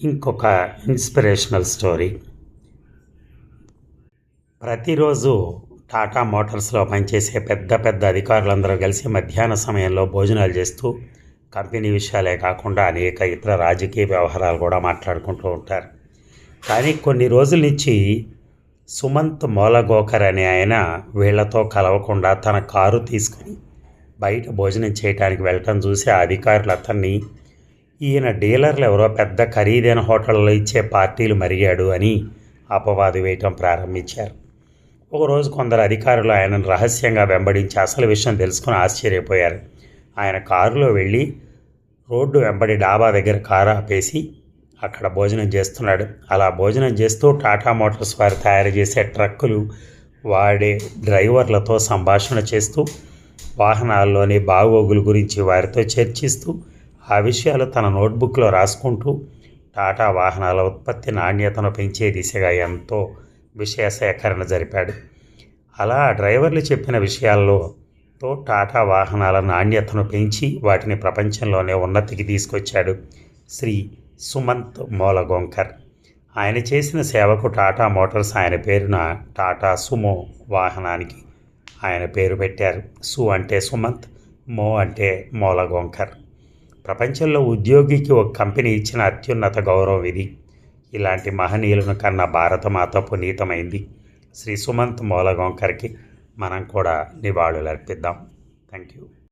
ఇంకొక inspirational story ప్రతిరోజు టాటా మోటార్స్లో పనిచేసే పెద్ద పెద్ద అధికారులందరూ కలిసి మధ్యాహ్న సమయంలో భోజనాలు చేస్తూ కంపెనీ విషయాలే కాకుండా అనేక ఇతర రాజకీయ వ్యవహారాలు కూడా మాట్లాడుకుంటూ ఉంటారు. కానీ కొన్ని రోజుల నుంచి సుమంత్ మూలగోకర్ అనే ఆయన వీళ్ళతో కలవకుండా తన కారు తీసుకుని బయట భోజనం చేయడానికి వెళ్ళటం చూసి ఆ అధికారులు అతన్ని ఈయన డీలర్లు ఎవరో పెద్ద ఖరీదైన హోటల్లో ఇచ్చే పార్టీలు మరిగాడు అని అపవాదు వేయటం ప్రారంభించారు. ఒకరోజు కొందరు అధికారులు ఆయనను రహస్యంగా వెంబడించి అసలు విషయం తెలుసుకుని ఆశ్చర్యపోయారు. ఆయన కారులో వెళ్ళి రోడ్డు వెంబడి డాబా దగ్గర కారు ఆపేసి అక్కడ భోజనం చేస్తున్నాడు. అలా భోజనం చేస్తూ టాటా మోటార్స్ వారు తయారు చేసే ట్రక్కులు వాడే డ్రైవర్లతో సంభాషణ చేస్తూ వాహనాల్లోని బాగోగుల గురించి వారితో చర్చిస్తూ ఆ విషయాలు తన నోట్బుక్లో రాసుకుంటూ టాటా వాహనాల ఉత్పత్తి నాణ్యతను పెంచే దిశగా ఎంతో విషయ సేకరణ జరిపాడు. అలా డ్రైవర్లు చెప్పిన విషయాల్లో తో టాటా వాహనాల నాణ్యతను పెంచి వాటిని ప్రపంచంలోనే ఉన్నతికి తీసుకొచ్చాడు శ్రీ సుమంత్ మూలగోంకర్. ఆయన చేసిన సేవకు టాటా మోటార్స్ ఆయన పేరున టాటా సుమో వాహనానికి ఆయన పేరు పెట్టారు. సు అంటే సుమంత్ మో అంటే మూలగోంకర్. ప్రపంచంలో ఉద్యోగికి ఒక కంపెనీ ఇచ్చిన అత్యున్నత గౌరవం ఇది. ఇలాంటి మహనీయులను కన్న భారతమాత పునీతమైంది. శ్రీ సుమంత్ మూలగోంకర్కి మనం కూడా నివాళులు అర్పిద్దాం థ్యాంక్ యూ